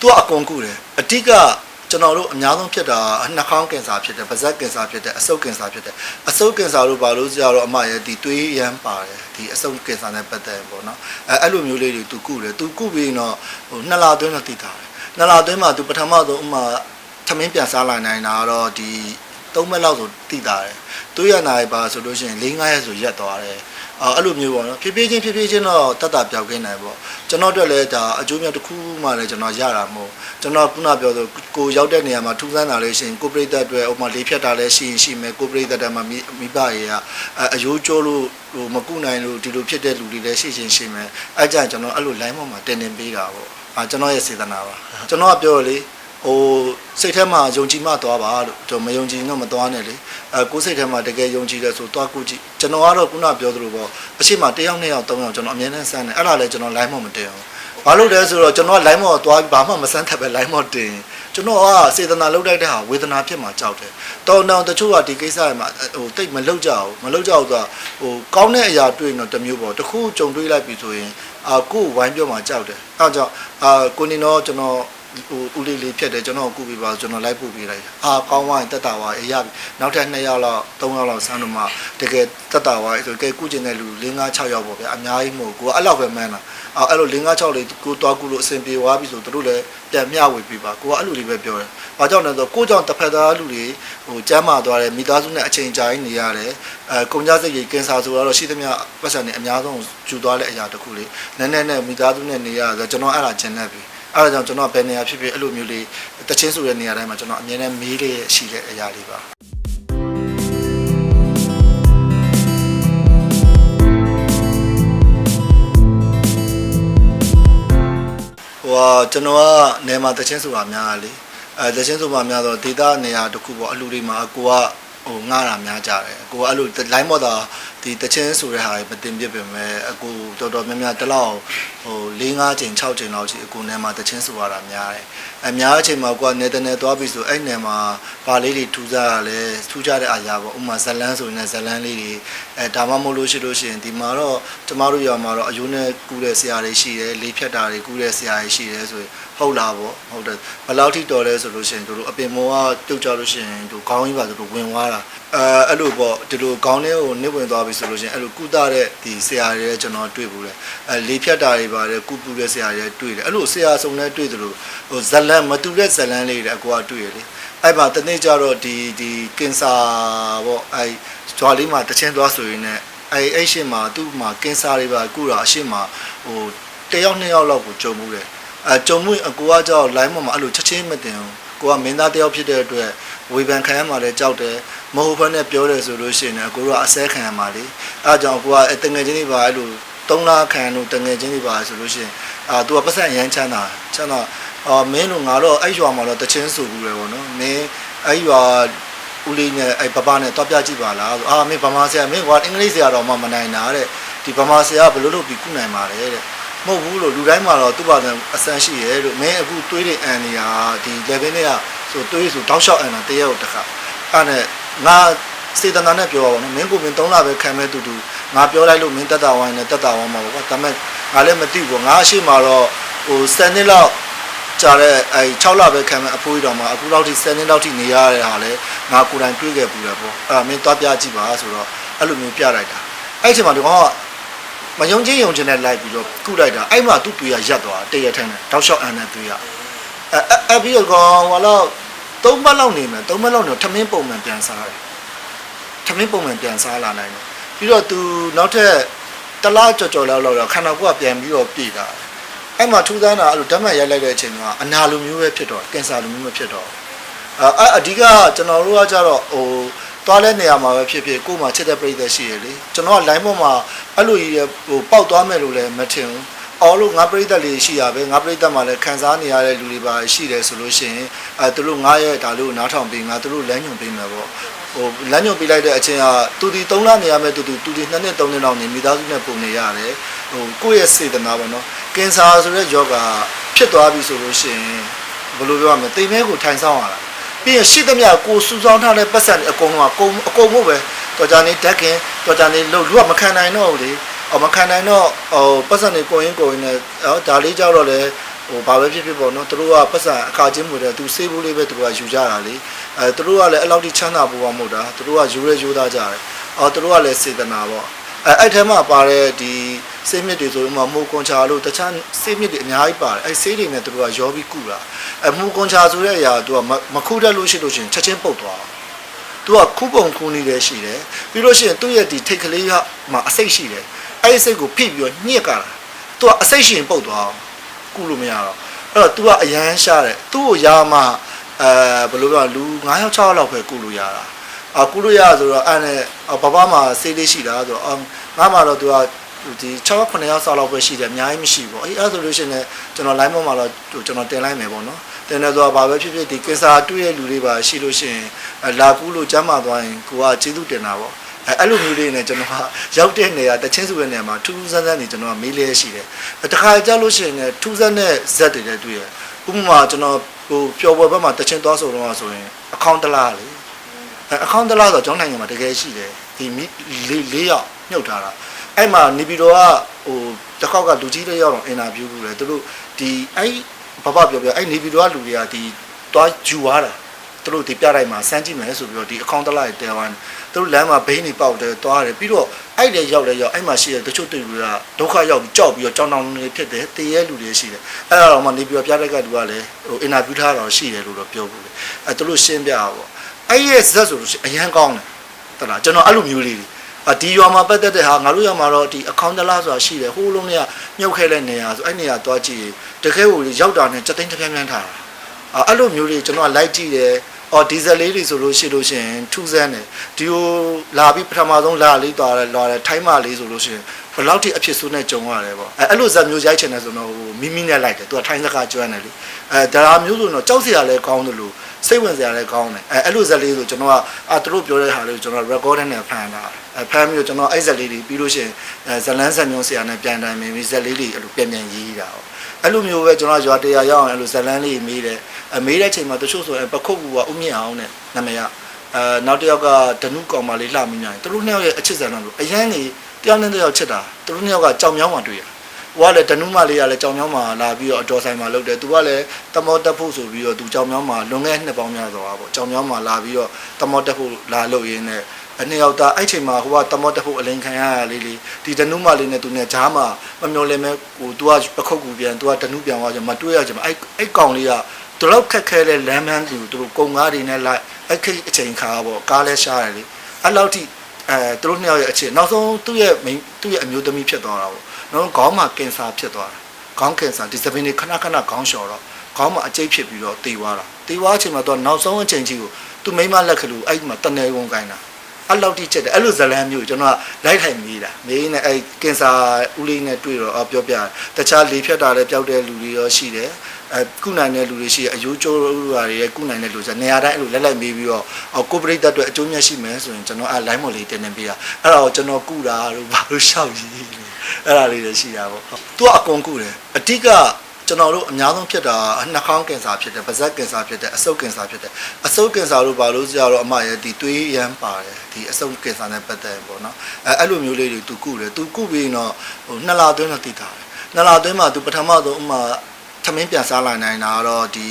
သူကအကုန်ကုတယ်အဓိကကျွန်တော်တို့အများဆုံးဖြစ်တာနှာခေါင်းကင်ဆာဖြစ်တယ်ပါးစပ်ကင်ဆာဖြစ်တယ်အဆုပ်ကင်ဆာဖြစ်တယ်အဆုပ်ကင်ဆာတို့ဘာလို့ကြတော့အမရဲ့ဒီသွေးရမ်းပါတယ်ဒီအဆုပ်ကင်ဆာနဲ့ပတ်သက်ရင်ပေါ့နော်အဲအဲ့လိုမျိုးလေးတွေသူကုတယ်သူကုပြီးရင်တော့ဟိုနှစ်လအတွင်းတော့တည်တာတယ်နှစ်လအတွင်းမှာသူပထမဆုံးဥမာသမင်းပြန်စားလာနိုင်တာတော့ဒီသုံးမက်လောက်ဆိုတည်တာတယ်သွေးရနာရပါဆိုလို့ရှိရင်၄၅ရက်ဆိုရက်သွားတယ် အော်အဲ့လိုမျိုးပေါ့နော်ဖြည်းဖြည်းချင်းဖြည်းဖြည်းချင်းတော့တတ်တာပြောက်ကင်းနိုင်ပေါ့ကျွန်တော်တို့လည်းဒါအကျိုးမြတ်တစ်ခုမှလည်းကျွန်တော်ရတာမဟုတ်ကျွန်တော်ခုနပြောဆိုကိုရောက်တဲ့နေရာမှာထူးဆန်းတာလေးရှိရင်ကိုပရိသတ်အတွက်ဥပမာလေးဖြတ်တာလည်းရှိရင်ရှိမယ်ကိုပရိသတ်တည်းမှာမိမိဘရေကအအယိုးကျိုးလို့ဟိုမကုနိုင်လို့ဒီလိုဖြစ်တဲ့လူတွေလည်းရှိချင်းရှိမယ်အဲ့ကြကျွန်တော်အဲ့လို line ပေါ်မှာတင်တင်ပေးတာပေါ့အာကျွန်တော်ရဲ့စေတနာပါကျွန်တော်ကပြောလေ ဟိုစိတ်ထဲမှာယုံကြည်မှသွားပါလို့ကျွန်တော်မယုံကြည်တော့မသွားနဲ့လေအဲကိုယ်စိတ်ထဲမှာတကယ်ယုံကြည်တယ်ဆိုသွားကုကြည့်ကျွန်တော်ကတော့ခုနပြောသလိုပေါ့အရှိမတစ်ယောက်နှစ်ယောက်သုံးယောက်ကျွန်တော်အမြဲတမ်းစမ်းတယ်အဲ့ဒါလည်းကျွန်တော် line မမတင်အောင်ဘာလို့လဲဆိုတော့ကျွန်တော်က line မော်သွားပြီးဘာမှမစမ်းထပ်ပဲ line မော်တင်ကျွန်တော်ကစေတနာလုပ်လိုက်တဲ့ဟာဝေဒနာဖြစ်မှာကြောက်တယ်တော်တောင်တချို့ကဒီကိစ္စမှာဟိုတိတ်မလုပ်ကြဘူးမလုပ်ကြဘူးဆိုတာဟိုကောင်းတဲ့အရာတွေ့ရင်တော့တစ်မျိုးပေါ့တစ်ခုကြုံတွေ့လိုက်ပြီဆိုရင်အာကိုယ်ဝိုင်းပြောမှာကြောက်တယ်အဲဒါကြောင့်အာကိုနေတော့ကျွန်တော် ဟိုဦးလေးလေးဖြတ်တယ်ကျွန်တော်ကုပြီးပါကျွန်တော်လိုက်ပို့ပေးလိုက်အာကောင်းသွားရင်တက်တာပါအေးရပြီနောက်ထပ်2ယောက်လောက်3ယောက်လောက်ဆန်းတော့မှတကယ်တက်တာပါဆိုကဲကုကျင်တဲ့လူ5 6ယောက်ပေါ့ဗျာအများကြီးမဟုတ်ကိုကအဲ့လောက်ပဲမှန်းတာအော်အဲ့လို5 6လေးကိုတွားကုလို့အဆင်ပြေသွားပြီဆိုတို့လည်းပြန်မျှဝေပြီးပါကိုကအဲ့လိုလေးပဲပြောတယ်ဘာကြောင့်လဲဆိုတော့ကိုကြောင့်တစ်ဖက်သားလူတွေဟိုကျမ်းမာသွားတယ်မိသားစုနဲ့အချိန်ကြာကြီးနေရတယ်အဲကုန်ကြစိတ်ကြီးကင်ဆာဆိုတော့ရှိသမျှပတ်စံနေအများဆုံးကျူသွားတဲ့အရာတစ်ခုလေးနည်းနည်းနဲ့မိသားစုနဲ့နေရဆိုတော့ကျွန်တော်အဲ့ဒါကျင်နေပြီ အဲ့ဒါကြောင့်ကျွန်တော်ဘယ်နေရာဖြစ်ဖြစ်အဲ့လိုမျိုးလေးတချင်းဆိုတဲ့နေရာတိုင်းမှာကျွန်တော်အမြဲတမ်းမေးလေးရှိတဲ့အရာလေးပါဟိုဟာကျွန်တော်ကနေမှာတချင်းဆိုတာများတာလေအဲတချင်းဆိုတာများတော့ဒေတာနေရာတစ်ခုပေါ့အလူလေးမှာအကိုကဟိုငှားတာများကြတယ်အကိုကအဲ့လို line မော့တာ ဒီတချင်းဆိုတဲ့ဟာမတင်ပြပြင်မဲ့အကိုတော်တော်များများတစ်လောက်ဟို၄၅ချိန်6ချိန်လောက်ရှိအကိုနေမှာတချင်းဆိုရတာများတယ်အများအချိန်မှာကိုကနေတနေသွားပြီဆိုအဲ့နေမှာပါလေးတွေထူးကြရလဲထူးကြတဲ့အားရပေါ့ဥမာဇလန်းဆိုရင်ဇလန်းလေးတွေအဲဒါမှမဟုတ်လို့ရှိလို့ရှိရင်ဒီမှာတော့ကျမတို့ရွာမှာတော့အယိုးနဲ့ကူးတဲ့ဆရာတွေရှိတယ်လေးဖြတ်တာတွေကူးတဲ့ဆရာတွေရှိတယ်ဆိုရင်ဟုတ်လားပေါ့ဟုတ်တယ်ဘယ်လောက်ထိတော်လဲဆိုလို့ရှိရင်တို့အပင်မောကပြုတ်ကြလို့ရှိရင်တို့ခေါင်းကြီးပါဆိုတို့ဝင်သွားတာ အဲအဲ့လိုပေါ့ဒီလိုခေါင်းထဲကိုနစ်ဝင်သွားပြီဆိုလို့ရှိရင်အဲ့လိုကုသတဲ့ဒီဆရာတွေကျွန်တော်တွေ့ဘူးလေအဲလေးဖြတ်တာတွေပါတယ်ကုပူတဲ့ဆရာတွေတွေ့တယ်အဲ့လိုဆရာစုံနဲ့တွေ့သလိုဟိုဇလန်မတူတဲ့ဇလန်လေးတွေအကွာတွေ့ရလေအဲ့မှာတနေ့ကျတော့ဒီဒီကင်ဆာပေါ့အဲဂျွာလေးမှာတချင်းသွားဆိုရင်လည်းအဲအဲ့ရှင်းမှာသူ့မှာကင်ဆာတွေပါကုတာအရှင်းမှာဟိုတယောက်နှစ်ယောက်လောက်ကိုကြုံမှုတယ်အဲကြုံမှုအကူကကြောက် line ပေါ်မှာအဲ့လိုချက်ချင်းမတင်ဘူးကိုကမင်းသားတယောက်ဖြစ်တဲ့အတွက် ဝေဖန်ခံရမှာလည်းကြောက်တယ်မဟုတ်ဘဲနဲ့ပြောတယ်ဆိုလို့ရှိရင်လည်းကိုကအစဲခံရမှာလေအဲကြောင့်ကိုကတငယ်ချင်းတွေပါအဲ့လို3လခံလို့တငယ်ချင်းတွေပါဆိုလို့ရှိရင်အာ तू ကပတ်စံရမ်းချမ်းတာချမ်းသာအော်မင်းတို့ငါတော့အဲ့ရွာမှာတော့တချင်းဆိုဘူးလေပေါ့နော်မင်းအဲ့ရွာဦးလေးနဲ့အဲ့ပပနဲ့တော့ပြကြည့်ပါလားဆိုအာမင်းဗမာဆရာမင်းကွာအင်္ဂလိပ်ဆရာတော်မှမနိုင်တာတဲ့ဒီဗမာဆရာကဘယ်လိုလုပ်ပြီးကုနိုင်ပါလဲတဲ့မဟုတ်ဘူးလို့လူတိုင်းမှာတော့သူ့ဘာသာအဆန်းရှိရဲလို့မင်းအခုတွေးတဲ့အန်နေဟာဒီ level နဲ့က ဆိုတွေးဆိုတောက်လျှောက်အန်တာတရက်တော့တစ်ခါအဲ့နဲ့ငါစေတနာနဲ့ပြောပါဘောနော်မင်းကိုမင်း3လပဲခံမဲ့တူတူငါပြောလိုက်လို့မင်းတက်တာဝိုင်းနဲ့တက်တာဝိုင်းမှာပေါ့ကွာဒါပေမဲ့ငါလည်းမသိဘူးငါအရှိမတော့ဟို7နှစ်လောက်ကြာတဲ့အဲ6လပဲခံမဲ့အဖိုးကြီးတော်မှာအခုလောက်ထိ7နှစ်လောက်ထိနေရတဲ့ဟာလဲငါကိုယ်တိုင်တွေးခဲ့ပူတယ်ပေါ့အဲ့ဒါမင်းသွားပြကြည့်ပါဆိုတော့အဲ့လိုမျိုးပြလိုက်တာအဲ့ဒီအချိန်မှာဒီကောင်ကမယုံချင်းယုံချင်းနဲ့လိုက်ပြီးတော့ကုလိုက်တာအဲ့မှာသူ့တွေရရက်သွားတရထန်းနဲ့တောက်လျှောက်အန်နဲ့တွေရ အဲအဲ့ပြီးတော့ကောင်ဟိုလောက်သုံးပတ်လောက်နေမယ်သုံးပတ်လောက်နေထမင်းပုံမှန်ပြန်စားတယ်ထမင်းပုံမှန်ပြန်စားလာနိုင်တယ်ပြီးတော့သူနောက်ထပ်တလားကြော်ကြော်လောက်လောက်ခန္ဓာကိုယ်ကပြန်ပြီးတော့ပြေတာအဲ့မှာထူးဆန်းတာအဲ့လိုဓာတ်မှတ်ရိုက်လိုက်တဲ့အချိန်မှာအနာလိုမျိုးပဲဖြစ်တော့ကင်ဆာလိုမျိုးပဲဖြစ်တော့အဲအဓိကကျွန်တော်တို့ကကြတော့ဟိုသွားတဲ့နေရာမှာပဲဖြစ်ဖြစ်ကိုယ်မှာချစ်တဲ့ပြိသက်ရှိရလေကျွန်တော်က line ပေါ်မှာအဲ့လိုကြီးဟိုပေါက်သွားမယ်လို့လည်းမထင်ဘူး အော်လို့ငါပြိသက်လေးရှိရပဲငါပြိသက်မှာလည်းခံစားနေရတဲ့လူတွေပါရှိတယ်ဆိုလို့ရှိရင်အဲသူတို့ငါရဲ့ဒါလို့နားထောင်ပြီးငါသူတို့လမ်းညွန်ပေးမယ်ပေါ့ဟိုလမ်းညွန်ပေးလိုက်တဲ့အချိန်ကသူဒီ3လနေရမယ်သူသူသူဒီ2နှစ်3နှစ်လောက်နေမိသားစုနဲ့ပုံနေရတယ်ဟိုကိုယ့်ရဲ့စေတနာပေါ့နော်ကင်ဆာဆိုတဲ့ယောဂဖြစ်သွားပြီဆိုလို့ရှိရင်ဘယ်လိုပြောရမလဲတိမ်မဲကိုထိုင်ဆောင်ရတာပြီးရင်ရှိသမျှကိုစူဆောင်းထားတဲ့ပတ်စံအကုန်လုံးအကုန်အကုန်မို့ပဲတော်ကြနေဓာတ်ခင်တော်ကြနေလို့လူကမခံနိုင်တော့ဘူးလေ အမခံနိုင်တော့ဟိုပတ်စံနေကိုရင်းကိုရင်းနဲ့ဟောဒါလေးကြောက်တော့လေဟဟိုဘာပဲဖြစ်ဖြစ်ပေါ့နော်သူတို့ကပတ်စံအခါချင်းမွေတဲ့သူစေးဘူးလေးပဲသူတို့ကယူကြတာလေအဲသူတို့ကလည်းအဲ့လောက်ထိချမ်းသာဖို့မဟုတ်တာသူတို့ကယူရဲယူသားကြတယ်အော်သူတို့ကလည်းစေတနာပေါ့အဲအဲ့ထဲမှာပါတဲ့ဒီစေးမြစ်တွေဆိုတော့မမိုးကွန်ချာလို့တခြားစေးမြစ်တွေအများကြီးပါတယ်အဲစေးတွေနဲ့သူတို့ကရောပြီးကုတာအဲမိုးကွန်ချာဆိုတဲ့အရာသူကမခုတတ်လို့ရှိလို့ရှိရင်ချက်ချင်းပုတ်သွားသူကခုပုံခုနေတယ်ရှိတယ်ပြီးလို့ရှိရင်သူ့ရဲ့ဒီထိတ်ကလေးကမှအစိတ်ရှိတယ် အဲ့ဒီစိတ်ကိုဖိပြီးတော့ညှစ်ကြတာသူကအစိတ်ရှိရင်ပုတ်သွားအောင်ကုလို့မရတော့အဲ့တော့ तू ကအရန်ရှားတယ်သူ့ကိုရာမှအဲဘယ်လိုပြောလူ9ယောက်6ယောက်လောက်ပဲကုလို့ရတာအကုလို့ရဆိုတော့အဲ့နဲ့ဘဘမှာစေးလေးရှိတာဆိုတော့အော်ငါမှတော့ तू ကဒီ6ယောက်9ယောက်ဆောက်လောက်ပဲရှိတယ်အများကြီးမရှိဘူးအေးအဲ့ဆိုလို့ရှိရင်လည်းကျွန်တော် line ပေါ်မှာတော့ကျွန်တော်တင်လိုက်မယ်ပေါ့နော်တင်တယ်ဆိုတော့ဘာပဲဖြစ်ဖြစ်ဒီကင်ဆာတွေ့ရလူတွေပါရှိလို့ရှိရင်အဲလာကူးလို့ကျမ်းမာသွားရင်ကိုကကျေးဇူးတင်တာပေါ့ အဲအဲ့လိုမျိုးလေးနဲ့ကျွန်တော်ကရောက်တဲ့နေရာတချင်းစုရဲ့နေရာမှာထူးထူးဆန်းဆန်းနေကျွန်တော်ကမေးလဲရှိတယ်အဲတခါကြလို့ရှိရင်လည်းထူးဆန်းတဲ့ဇက်တွေလည်းတွေ့ရဥပမာကျွန်တော်ဟိုပျော်ပွဲဘက်မှာတချင်းသွားဆိုတော့ဆိုရင်အကောင့်တလားလေအဲအကောင့်တလားဆိုတော့ကျောင်းနိုင်ငံမှာတကယ်ရှိတယ်ဒီမိလေးလေးယောက်မြုပ်ထားတာအဲ့မှာနေပြည်တော်ကဟိုတစ်ခေါက်ကလူကြီးတွေရောက်တော့အင်တာဗျူးလုပ်တယ်သူတို့ဒီအဲ့ဘဘပြောပြောအဲ့နေပြည်တော်ကလူတွေကဒီတွားယူသွားတာသူတို့ဒီပြတိုင်းမှာစမ်းကြည့်မယ်ဆိုပြီးတော့ဒီအကောင့်တလားတွေတဲသွားတယ် သူတို့လမ်းမှာဘိန်းတွေပေါက်တယ်တွားတယ်ပြီးတော့အဲ့လေရောက်လေရောက်အဲ့မှာရှိတဲ့တချို့တွေ့လူတွေကဒုက္ခရောက်ပြီးကြောက်ပြီးတော့ကြောင်တောင်တွေဖြစ်တယ်တည်ရဲလူတွေရှိတယ်အဲ့ဒါတော့မှနေပြည်တော်ပြတဲ့ကလူကလည်းဟိုအင်တာဗျူးထားတာရှိတယ်လို့တော့ပြောဘူးလေအဲ့သူတို့ရှင်းပြတာပေါ့အဲ့ရဲ့ဇက်ဆိုလို့ရှိရင်အရန်ကောင်းတယ်တလားကျွန်တော်အဲ့လိုမျိုးလေးတွေအဒီရွာမှာပတ်သက်တဲ့ဟာငါတို့ရွာမှာတော့ဒီအကောင့်တလားဆိုတာရှိတယ်ဟိုးလုံးတွေကမြုပ်ခဲတဲ့နေရာဆိုအဲ့နေရာသွားကြည့်ရင်တကယ်ကိုရောက်တာနဲ့စက်သိန်းတစ်ပြန်းပြန်းထားတာအဲ့အဲ့လိုမျိုးလေးကျွန်တော်ကလိုက်ကြည့်တယ် အော်ဒီဇယ်လေးတွေဆိုလို့ရှိလို့ရှိရင်ထူးဆန်းတယ်ဒီကိုလာပြီးပထမဆုံးလာလေးသွားတယ်လာတယ်ထိုင်းမလေးဆိုလို့ရှိရင်ဘယ်လောက်ထိအဖြစ်ဆိုးနဲ့ကြုံရတယ်ပေါ့အဲအဲ့လိုဇက်မျိုးရိုက်ချင်တယ်ဆိုတော့ဟိုမိမိနဲ့လိုက်တယ်သူကထိုင်းစကားကျွမ်းတယ်လေအဲဒါရာမျိုးဆိုတော့ကြောက်စရာလည်းကောင်းတယ်လို့စိတ်ဝင်စရာလည်းကောင်းတယ်အဲအဲ့လိုဇက်လေးဆိုကျွန်တော်ကအာသူတို့ပြောတဲ့ဟာလေးကိုကျွန်တော် record နဲ့ဖန်တာအဲဖန်ပြီးတော့ကျွန်တော်အဲ့ဇက်လေးတွေပြီးလို့ရှိရင်အဲဇလန်းဇက်မျိုးဆရာနဲ့ပြန်တိုင်မင်းပြီးဇက်လေးတွေအဲ့လိုပြန်ပြန်ရေးတာပေါ့ အဲ့လိုမျိုးပဲကျွန်တော်ရွာတရားရောက်အောင်အဲ့လိုဇလန်းလေးမေးတယ်အမေးတဲ့ချိန်မှာတချို့ဆိုရင်ပခုတ်ကူကဥမြင့်အောင်နဲ့နာမည်ကအဲနောက်တစ်ယောက်ကဒနုကောင်မလေးလှမင်းညာသူတို့နှစ်ယောက်ရဲ့အချစ်ဆန်တော့အရန်ကြီးတယောက်နဲ့တယောက်ချစ်တာသူတို့နှစ်ယောက်ကကြောင်မြောင်းမှတွေ့ရဟိုကလည်းဒနုမလေးကလည်းကြောင်မြောင်းမှလာပြီးတော့အတော်ဆိုင်မှာလုပ်တယ်သူကလည်းတမောတက်ဖို့ဆိုပြီးတော့သူကြောင်မြောင်းမှလွန်ခဲ့နှစ်ပေါင်းများစွာပေါ့ကြောင်မြောင်းမှလာပြီးတော့တမောတက်ဖို့လာလုပ်ရင်းနဲ့ အနှစ်ယောက်သားအဲ့ချိန်မှာဟိုကတမောတက်ဖို့အလိန်ခံရရလေးလေးဒီဒနုမလေးနဲ့သူနဲ့ဂျားမှာမမျောလဲမဲဟိုသူကပခုတ်ကူပြန်သူကဒနုပြန်သွားကြမတွေ့ရကြမှာအဲ့အဲ့ကောင်လေးကသူတော့ခက်ခဲတဲ့လမ်းမန်းသူသူတို့ကုံကားတွေနဲ့လိုက်အခက်အချိန်ခါပေါ့ကားလဲရှားတယ်လေအဲ့လောက်ထိအဲသူတို့နှစ်ယောက်ရဲ့အခြေနောက်ဆုံးသူ့ရဲ့မိန်းသူ့ရဲ့အမျိုးသမီးဖြစ်သွားတာပေါ့နောက်ခေါင်းမှာကင်ဆာဖြစ်သွားတာခေါင်းကင်ဆာဒီစပင်းတွေခဏခဏခေါင်းလျှော်တော့ခေါင်းမှာအကျိတ်ဖြစ်ပြီးတော့တေသွားတာတေသွားအချိန်မှာသူကနောက်ဆုံးအချိန်ကြီးကိုသူမိန်းမလက်ခလူအဲ့ဒီမှာတနေကုန်ကိုင်းတာ အဲ့လောက်ထိချက်တယ်အဲ့လိုဇလန်းမျိုးကျွန်တော်ကလိုက်ထိုင်မိတာမေးနေအဲ့ကင်ဆာဦးလေးနဲ့တွေ့တော့ပြောပြတခြားလေဖြတ်တာလည်းပျောက်တဲ့လူတွေရောရှိတယ်အဲကုနိုင်တဲ့လူတွေရှိအယိုးကျိုးတွေရဲ့ကုနိုင်တဲ့လူဆိုနေရာတိုင်းအဲ့လိုလက်လိုက်မေးပြီးတော့ကိုပရိသတ်အတွက်အကျိုးမြတ်ရှိမယ်ဆိုရင်ကျွန်တော်အဲ line မော်လေးတင်နေပေးတာအဲ့ဒါကိုကျွန်တော်ကုတာတို့ဘာလို့ရှောက်ကြီးအဲ့ဒါလေးတွေရှိတာပေါ့သူကအကုန်ကုတယ်အတိက ကျွန်တော်တို့အများဆုံးဖြစ်တာနှာခေါင်းကင်ဆာဖြစ်တယ်ပါးစပ်ကင်ဆာဖြစ်တယ်အဆုပ်ကင်ဆာဖြစ်တယ်အဆုပ်ကင်ဆာတို့ဘာလို့ကြတော့အမရဲ့ဒီသွေးရမ်းပါတယ်ဒီအဆုပ်ကင်ဆာနဲ့ပတ်သက်ရင်ပေါ့နော်အဲအဲ့လိုမျိုးလေးတွေသူကုတယ်သူကုပြီးတော့ဟိုနှစ်လအတွင်းတော့တည်တာတယ်နှစ်လအတွင်းမှာသူပထမဆုံးအမသမင်းပြန်စားလာနိုင်တာတော့ဒီ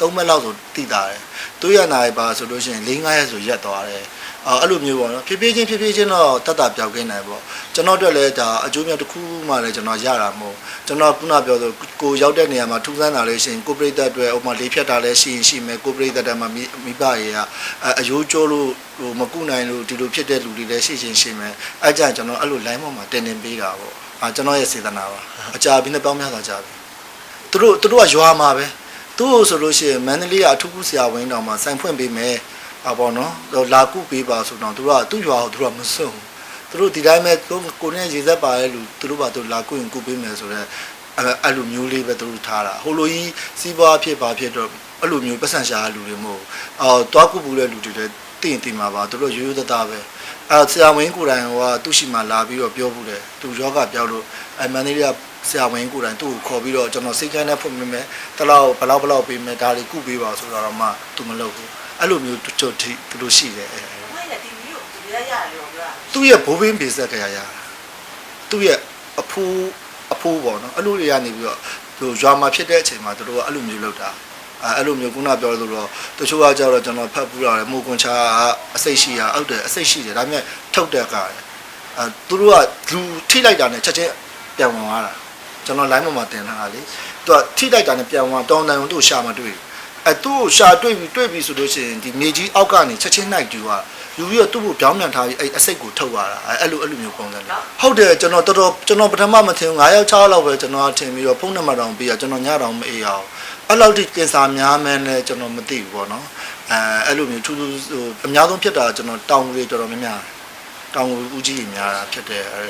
သုံးမက်လောက်ဆိုတည်တာတယ်သွေးရနာရပါဆိုလို့ရှိရင်၄၅ရက်ဆိုရက်သွားတယ် အဲ့အဲ့လိုမျိုးပေါ့နော်ဖြည်းဖြည်းချင်းဖြည်းဖြည်းချင်းတော့တတ်တာပြောက်ကင်းနိုင်ပေါ့ကျွန်တော်တို့လည်းဒါအကျိုးမြတ်တစ်ခုမှလည်းကျွန်တော်ရတာမဟုတ်ကျွန်တော်ခုနပြောဆိုကိုရောက်တဲ့နေရာမှာထူးဆန်းတာလေးရှိရင်ကိုပရိသတ်အတွက်ဥပမာလေးဖြတ်တာလည်းရှိရင်ရှိမယ်ကိုပရိသတ်တည်းမှာမိဘရေကအယိုးကျိုးလို့ဟိုမကုနိုင်လို့ဒီလိုဖြစ်တဲ့လူတွေလည်းရှိချင်းရှိမယ်အဲ့ကြကျွန်တော်အဲ့လို line ပေါ်မှာတင်တင်ပေးတာပေါ့အာကျွန်တော်ရဲ့စေတနာပါအကြာပြီးနှစ်ပေါင်းများစွာကြာပြီသူတို့သူတို့ကရွာမှာပဲသူ့ဆိုလို့ရှိရင်မန္တလေးကအထူးကူဆရာဝန်တော်မှာစိုင်ဖွင့်ပေးမယ် အပေါ်နော်လာကုပေးပါဆိုတော့သူတို့ကသူ့ရွာကိုသူတို့ကမစွန့်ဘူးသူတို့ဒီတိုင်းပဲကိုကိုနဲ့ရေသက်ပါရဲ့လူသူတို့ပါသူလာကုရင်ကုပေးမယ်ဆိုတော့အဲ့အဲ့လိုမျိုးလေးပဲသူတို့ထားတာဟိုလိုကြီးစီးပွားဖြစ်ပါဖြစ်တော့အဲ့လိုမျိုးပတ်စံရှာလူတွေမဟုတ်အော်တွားကုပူတဲ့လူတွေလည်းတင့်တင်မှာပါသူတို့ရိုးရိုးသားသားပဲအဲဆရာဝန်ကိုယ်တိုင်ကသူ့ရှိမှလာပြီးတော့ပြောဘူးတယ်သူယောဂပြောက်လို့အဲမန်နေလေးကဆရာဝန်ကိုယ်တိုင်သူ့ကိုခေါ်ပြီးတော့ကျွန်တော်စိတ်ကန်းနဲ့ဖွင့်မိမယ်တလောက်ဘလောက်ဘလောက်ပေးမယ်ဒါတွေကုပေးပါဆိုတော့မှသူမလုပ်ဘူး အဲ့လိုမျိုးတို့ထိသူတို့ရှိတယ်မရဒီမီကိုဒီရရတယ်လို့ပြောတာသူ့ရဲ့ဘိုးဘင်းပေဆက်ကရရသူ့ရဲ့အဖိုးအဖိုးပေါ့နော်အဲ့လိုတွေကနေပြီးတော့သူရွာမှာဖြစ်တဲ့အချိန်မှာသူတို့ကအဲ့လိုမျိုးလုပ်တာအဲအဲ့လိုမျိုးခုနပြောလို့တော့တချို့ကကြတော့ကျွန်တော်ဖတ်ပူတာလေမိုးကွန်ချာအစိတ်ရှိရအောက်တယ်အစိတ်ရှိတယ်ဒါပေမဲ့ထုတ်တဲ့ကတယ်အဲသူတို့ကလူထိလိုက်တာနဲ့ချက်ချင်းပြန်ဝင်သွားတာကျွန်တော် line ပေါ်မှာတင်ထားတာလေသူကထိလိုက်တာနဲ့ပြန်ဝင်တောင်းတန်သူ့ရှာမတွေ့ဘူး အဲသူ့ရှာတွေ့ပြီတွေ့ပြီဆိုလို့ရှိရင်ဒီမြေကြီးအောက်ကနေချက်ချင်းနိုင်တူသွားယူပြီးတော့သူ့ကိုပြောင်းပြန်ထားပြီးအဲ့အစိတ်ကိုထုတ်သွားတာအဲအဲ့လိုအဲ့လိုမျိုးပုံစံလေးဟုတ်တယ်ကျွန်တော်တော်တော်ကျွန်တော်ပထမမထင်ဘူး9ယောက်6ယောက်လောက်ပဲကျွန်တော်ထင်ပြီးတော့ဖုန်းနံပါတ်တောင်ပေးရကျွန်တော်ညတောင်မအေးအောင်အဲ့လောက်ထိကင်ဆာများမှန်းလဲကျွန်တော်မသိဘူးပေါ့နော်အဲအဲ့လိုမျိုးထူးထူးဟိုအများဆုံးဖြစ်တာကျွန်တော်တောင်တွေတော်တော်များများတောင်ဦးကြီးကြီးများတာဖြစ်တယ်အဲ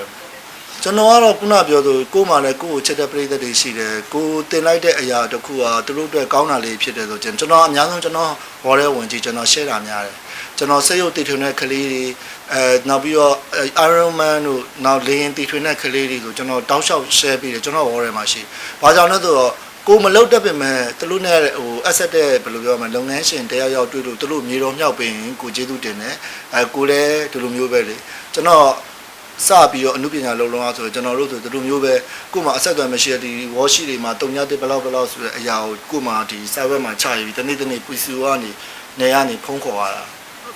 ကျွန်တော်ကတော့ခုနပြောသူကို့မှာလည်းကိုယ့်ကိုချက်တဲ့ပြိသက်တွေရှိတယ်ကိုတင်လိုက်တဲ့အရာတစ်ခုဟာသူတို့အတွက်ကောင်းတာလေးဖြစ်တယ်ဆိုကျွန်တော်အများဆုံးကျွန်တော်ဘော်ရဲဝင်ကြည့်ကျွန်တော် share တာများတယ်ကျွန်တော်စက်ရုပ်တည်ထွင်တဲ့ကလေးတွေအဲနောက်ပြီးတော့ Iron Man တို့နောက်လေရင်တည်ထွင်တဲ့ကလေးတွေဆိုကျွန်တော်တောက်လျှောက် share ပြီးတယ်ကျွန်တော်ဘော်ရဲမှာရှိဘာကြောင့်လဲဆိုတော့ကိုမလုတ်တတ်ပြင်မဲ့သူတို့နဲ့ဟို asset တဲ့ဘယ်လိုပြောမလဲလုပ်ငန်းရှင်တရားရောက်တွေ့လို့သူတို့မြေတော်မြောက်ပင်ကိုကျေးဇူးတင်တယ်အဲကိုလည်းဒီလိုမျိုးပဲလေကျွန်တော် စပြီးတော့အမှုပညာလုံးလုံးအောင်ဆိုတော့ကျွန်တော်တို့ဆိုဒီလိုမျိုးပဲကို့မှာအဆက်အသွယ်မရှိတဲ့ဒီဝါရှိတွေမှာတုံညတစ်ဘလောက်ဘလောက်ဆိုတဲ့အရာကိုကို့မှာဒီ server မှာချရပြီးတနေ့တနေ့ PC ကနေနေရနေဖုန်းခေါ်ရတာ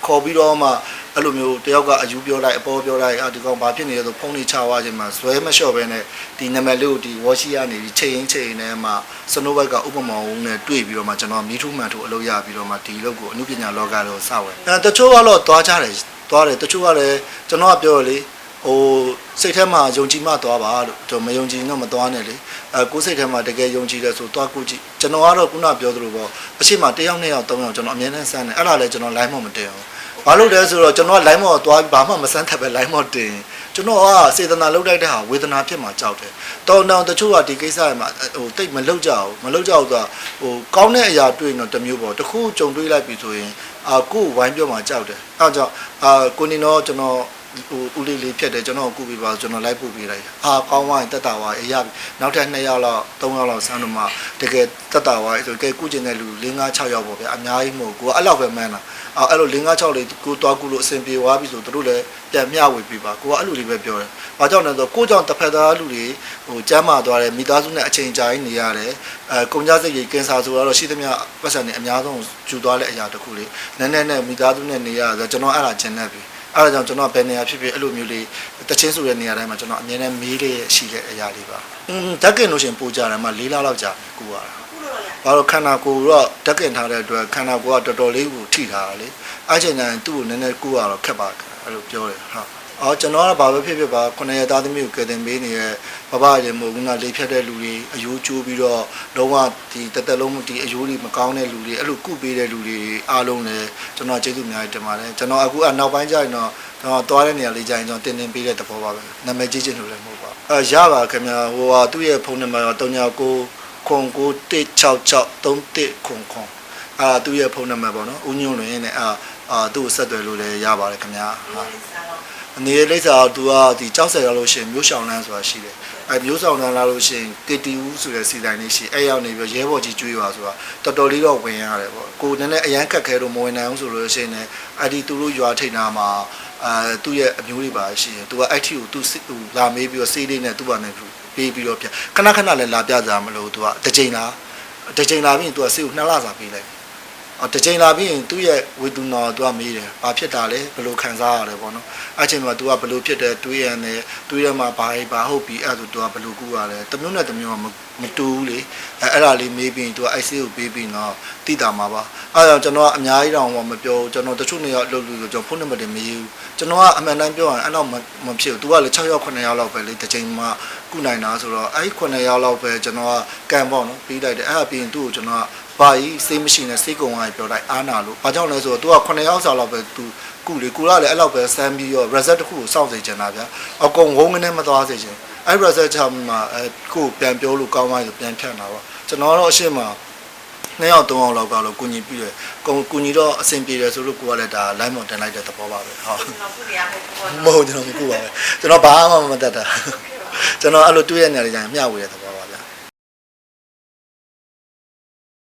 ခေါ်ပြီးတော့မှအဲ့လိုမျိုးတယောက်ကအယူပြောလိုက်အပေါ်ပြောလိုက်အာဒီကောင်ဘာဖြစ်နေလဲဆိုဖုန်းလေးချသွားခြင်းမှာဇွဲမလျှော့ပဲနဲ့ဒီနံပါတ်လေးကိုဒီဝါရှိကနေဒီချိန်ရင်ချိန်ရင်နဲ့မှစနိုးဘက်ကဥပမာဝုန်းနဲ့တွေ့ပြီးတော့မှကျွန်တော်မီးထူးမှန်ထူအလုပ်ရပြီးတော့မှဒီလုပ်ကိုအမှုပညာလောကတော့စဝယ်အဲတချို့ကတော့သွားကြတယ်သွားတယ်တချို့ကလည်းကျွန်တော်ကပြောရလေ ဟိုစိတ်ထဲမှာယုံကြည်မှသွားပါလို့ကျွန်တော်မယုံကြည်တော့မသွားနဲ့လေအဲကိုယ်စိတ်ထဲမှာတကယ်ယုံကြည်တယ်ဆိုသွားကိုကြည့်ကျွန်တော်ကတော့ခုနပြောသလိုပေါ့အရှိမတယောက်နှစ်ယောက်သုံးယောက်ကျွန်တော်အမြဲတမ်းစမ်းတယ်အဲ့ဒါလည်းကျွန်တော် line မမတင်အောင်ဘာလို့လဲဆိုတော့ကျွန်တော်က line မော်သွားပြီးဘာမှမစမ်းထပ်ပဲ line မော်တင်ကျွန်တော်ကစေတနာလုပ်လိုက်တဲ့ဟာဝေဒနာဖြစ်မှာကြောက်တယ်တောင်းတောင်းတချို့ကဒီကိစ္စမှာဟိုတိတ်မလုပ်ကြဘူးမလုပ်ကြဘူးဆိုတော့ဟိုကောင်းတဲ့အရာတွေ့ရင်တော့တစ်မျိုးပေါ့တစ်ခုကြုံတွေ့လိုက်ပြီဆိုရင်အာကိုယ်ဝိုင်းပြောမှာကြောက်တယ်အဲဒါကြောင့်အာကိုနေတော့ကျွန်တော် ဟိုဦးလေးလေးဖြတ်တယ်ကျွန်တော်ကုပြီးပါကျွန်တော်လိုက်ပို့ပေးလိုက်အာကောင်းသွားရင်တက်တာဝါအေးရပြီနောက်ထပ်2ယောက်လောက်3ယောက်လောက်ဆန်းတော့မှတကယ်တက်တာဝါဆိုကဲကုကျင်တဲ့လူ5 5 6ယောက်ပေါ့ဗျာအများကြီးမဟုတ်ကိုကအဲ့လောက်ပဲမှန်းတာအော်အဲ့လို5 5 6လေးကိုတွားကုလို့အဆင်ပြေသွားပြီဆိုသူတို့လည်းပြန်မျှဝေပေးပါကိုကအဲ့လိုလေးပဲပြောတယ်ဘာကြောင့်လဲဆိုတော့ကိုကြောင့်တစ်ဖက်သားလူတွေဟိုကျမ်းမာသွားတယ်မိသားစုနဲ့အချိန်ကြာကြီးနေရတယ်အဲကုန်ကြစိတ်ကြီးကင်ဆာဆိုတော့ရှိသမျှပတ်စံနေအများဆုံးကျူသွားတဲ့အရာတစ်ခုလေးနည်းနည်းနဲ့မိသားစုနဲ့နေရဆိုကျွန်တော်အဲ့ဒါကျင်နေပြီ အဲ့ဒါကြောင့်ကျွန်တော်ဘယ်နေရာဖြစ်ဖြစ်အဲ့လိုမျိုးလေးတချင်းဆိုတဲ့နေရာတိုင်းမှာကျွန်တော်အမြဲတမ်းမေးလေးရှိတဲ့အရာလေးပါ။อืมဓာတ်ကင်လို့ရှရင်ပို့ကြတယ်မှာ၄လလောက်ကြာတယ်ကိုရတာခုလို့တော့ရ။ဘာလို့ခန္ဓာကိုယ်တော့ဓာတ်ကင်ထားတဲ့အတွက်ခန္ဓာကိုယ်ကတော်တော်လေးကိုထိထားတာလေ။အဲ့ချိန်တိုင်းသူ့ကိုနည်းနည်းကိုရတော့ခက်ပါအဲ့လိုပြောတယ်ဟုတ်။ အော်ကျွန်တော်ကဘာပဲဖြစ်ဖြစ်ပါခုနှစ်ရက်သားသမီးကိုကယ်တင်ပေးနေတဲ့ဘဘရေမို့ကလေဖြတ်တဲ့လူတွေအယိုးကျိုးပြီးတော့လုံးဝဒီတက်တက်လုံးဒီအယိုးတွေမကောင်းတဲ့လူတွေအဲ့လိုကုပေးတဲ့လူတွေအားလုံးလည်းကျွန်တော်ကျေးဇူးအများကြီးတင်ပါတယ်ကျွန်တော်အခုအနောက်ပိုင်းကျရင်တော့ကျွန်တော်သွားတဲ့နေရာလေးကျရင်ကျွန်တော်တင်တင်ပေးတဲ့သဘောပါပဲနာမည်ကြီးချင်းလို့လည်းမဟုတ်ပါဘူးအဲရပါခင်ဗျာဟိုဟာသူ့ရဲ့ဖုန်းနံပါတ်က39ခွန်966 31ခွန်ခွန်အာသူ့ရဲ့ဖုန်းနံပါတ်ပေါ့နော်ဦးညွန့်လွင်နဲ့အာအာသူ့ကိုဆက်သွယ်လို့လည်းရပါတယ်ခင်ဗျာဟာ ဒီစားတော့အနေနဲ့လိမ့်စာကသူကဒီကြောက်ဆက်ရောက်လို့ရှိရင်မျိုးရှောင်းလန်းဆိုတာရှိတယ်အဲမျိုးဆောင်လန်းလာလို့ရှိရင် KTU ဆိုတဲ့စီတိုင်းလေးရှိအဲရောက်နေပြီးရဲဘော်ကြီးကျွေးပါဆိုတာတော်တော်လေးတော့ဝင်ရတယ်ပေါ့ကိုနည်းနည်းအရန်ခက်ခဲလို့မဝင်နိုင်အောင်ဆိုလို့ရှိရင်လည်းအဒီသူတို့ရွာထိတ်နာမှာအဲသူ့ရဲ့အမျိုးတွေပါရှိရင်သူကအဲ့ထီကိုသူစစ်သူလာမေးပြီးတော့စေးလေးနဲ့သူ့ဘာနဲ့ပေးပြီးတော့ပြခဏခဏလည်းလာပြကြမလို့သူကတစ်ချိန်လာတစ်ချိန်လာပြီးရင်သူကစေးကိုနှစ်လစာပေးလိုက်အော် တစ်ချိန်လာပြီးရင်သူ့ရဲ့ဝေဒနာကိုသူကမေးတယ်။ဘာဖြစ်တာလဲဘယ်လိုခံစားရလဲပေါ့နော်။အဲ့ချိန်မှာ तू ကဘယ်လိုဖြစ်တယ်တွေးရနေတွေးရမှာဘာဘာဟုတ်ပြီအဲ့ဒါဆို तू ကဘယ်လိုကူရလဲ။တစ်မျိုးနဲ့တစ်မျိုးကမတူဘူးလေ။အဲ့အဲ့ဒါလေးမေးပြီးရင် तू က IC ကိုပေးပြီးတော့တိတာမှာပါ။အဲ့ဒါကြောင့်ကျွန်တော်ကအများကြီးတောင်မပြောဘူးကျွန်တော်တချို့နေရာအလုပ်လို့ဆိုကျွန်တော်ဖုန်းနံပါတ်တွေမရေးဘူး။ကျွန်တော်ကအမှန်တမ်းပြောရင်အဲ့တော့မဖြစ်ဘူး။ तू ကလည်း6ရောက်9ရောက်လောက်ပဲလေတစ်ချိန်မှကုနိုင်တာဆိုတော့အဲ့9ရောက်လောက်ပဲကျွန်တော်ကကံပေါ့နော်ပြီးလိုက်တယ်အဲ့ဒါပြီးရင်သူ့ကိုကျွန်တော်က ဘာကြီးစိတ်မရှိနဲ့စိတ်ကုံကပြောလိုက်အားနာလို့ဘာကြောင့်လဲဆိုတော့ तू က9ရောက်စာလောက်ပဲ तू ကုလေကုရလည်းအဲ့လောက်ပဲစမ်းပြီးတော့ result တစ်ခုကိုစောင့်စေချင်တာဗျာအကုန်ဝုန်းကနေမသွားစေချင်အဲ့ result ချမှာအဲကိုပြန်ပြောလို့ကောင်းသွားဆိုပြန်ဖြတ်တာပေါ့ကျွန်တော်တော့အရှိမနှစ်ယောက်သုံးယောက်လောက်ကတော့ကုညီပြီးတယ်ကုကုညီတော့အဆင်ပြေတယ်ဆိုလို့ကိုကလည်းဒါ line မတင်လိုက်တဲ့သဘောပါပဲဟုတ်ကျွန်တော်ခုနေရာမဟုတ်ဘူးပေါ့မဟုတ်ကျွန်တော်မကုပါပဲကျွန်တော်ဘာမှမတတ်တာကျွန်တော်အဲ့လိုတွေ့ရတဲ့နေရာတွေကျရင်မျှဝေတဲ့သဘောပါပဲ